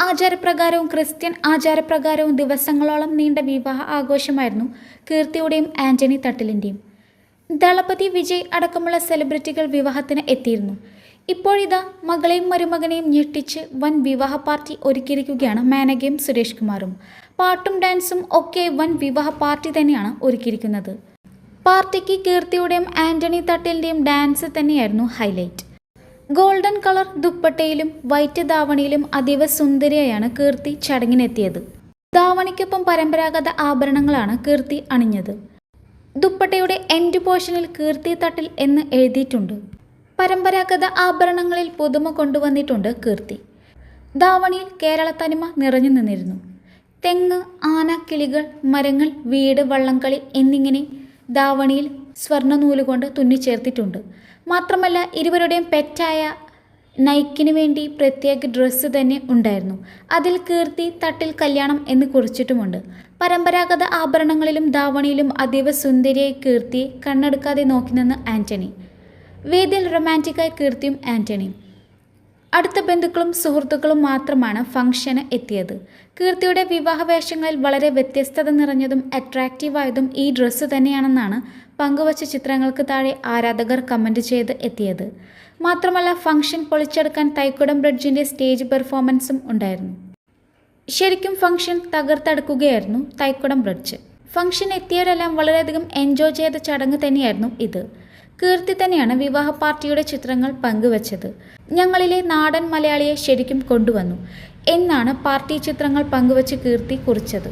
ആചാരപ്രകാരവും Christian ആചാരപ്രകാരവും ദിവസങ്ങളോളം നീണ്ട വിവാഹ ആഘോഷമായിരുന്നു കീർത്തിയുടെയും ആന്റണി തട്ടിലിന്റെയും ദളപതി വിജയ് അടക്കമുള്ള സെലിബ്രിറ്റികൾ വിവാഹത്തിന് എത്തിയിരുന്നു. ഇപ്പോഴിതാ മകളെയും മരുമകനെയും ഞെട്ടിച്ച് വൻ വിവാഹ പാർട്ടി ഒരുക്കിയിരിക്കുകയാണ് മാനകയും സുരേഷ് കുമാറും. പാട്ടും ഡാൻസും ഒക്കെ വൻ വിവാഹ പാർട്ടി തന്നെയാണ് ഒരുക്കിയിരിക്കുന്നത്. പാർട്ടിക്ക് കീർത്തിയുടെയും ആന്റണി തട്ടിലിന്റെയും ഡാൻസ് തന്നെയായിരുന്നു ഹൈലൈറ്റ്. ഗോൾഡൻ കളർ ദുപ്പട്ടയിലും വൈറ്റ് ധാവണിയിലും അതീവ സുന്ദരിയായാണ് കീർത്തി ചടങ്ങിനെത്തിയത്. ധാവണിക്കൊപ്പം പരമ്പരാഗത ആഭരണങ്ങളാണ് കീർത്തി അണിഞ്ഞത്. ദുപ്പട്ടയുടെ എൻഡ് പോർഷനിൽ കീർത്തി തട്ടിൽ എന്ന് എഴുതിയിട്ടുണ്ട്. പരമ്പരാഗത ആഭരണങ്ങളിൽ പുതുമ കൊണ്ടുവന്നിട്ടുണ്ട് കീർത്തി. ധാവണിയിൽ കേരള തനിമ നിറഞ്ഞു നിന്നിരുന്നു. തെങ്ങ് ആന കിളികൾ മരങ്ങൾ വീട് വള്ളംകളി എന്നിങ്ങനെ ധാവണിയിൽ സ്വർണ നൂലുകൊണ്ട് തുന്നിച്ചേർത്തിട്ടുണ്ട്. മാത്രമല്ല ഇരുവരുടെയും പെറ്റായ നൈക്കിന് വേണ്ടി പ്രത്യേക ഡ്രസ്സ് തന്നെ ഉണ്ടായിരുന്നു. അതിൽ കീർത്തി തട്ടിൽ കല്യാണം എന്ന് കുറിച്ചിട്ടുമുണ്ട്. പരമ്പരാഗത ആഭരണങ്ങളിലും ധാവണിയിലും അതീവ സുന്ദരിയായി കീർത്തി കണ്ണെടുക്കാതെ നോക്കി നിന്ന് ആന്റണി. വേദിയിൽ റൊമാന്റിക്കായി കീർത്തിയും ആന്റണിയും. അടുത്ത ബന്ധുക്കളും സുഹൃത്തുക്കളും മാത്രമാണ് ഫംഗ്ഷന് എത്തിയത്. കീർത്തിയുടെ വിവാഹ വേഷങ്ങളിൽ വളരെ വ്യത്യസ്തത നിറഞ്ഞതും അട്രാക്റ്റീവായതും ഈ ഡ്രസ്സ് തന്നെയാണെന്നാണ് പങ്കുവച്ച ചിത്രങ്ങൾക്ക് താഴെ ആരാധകർ കമന്റ് ചെയ്ത് എത്തിയത്. മാത്രമല്ല ഫംഗ്ഷൻ പൊളിച്ചെടുക്കാൻ തൈക്കുടം ബ്രിഡ്ജിന്റെ സ്റ്റേജ് പെർഫോമൻസും ഉണ്ടായിരുന്നു. ശരിക്കും ഫംഗ്ഷൻ തകർത്തെടുക്കുകയായിരുന്നു തൈക്കുടം ബ്രിഡ്ജ്. ഫംഗ്ഷൻ എത്തിയവരെല്ലാം വളരെയധികം എൻജോയ് ചെയ്ത ചടങ്ങ് തന്നെയായിരുന്നു ഇത്. കീർത്തി തന്നെയാണ് വിവാഹ പാർട്ടിയുടെ ചിത്രങ്ങൾ പങ്കുവച്ചത്. ഞങ്ങളിലെ നാടൻ മലയാളിയെ ശരിക്കും കൊണ്ടുവന്നു. എന്നാണ് പാർട്ടി ചിത്രങ്ങൾ പങ്കുവച്ച് കീർത്തി കുറിച്ചത്.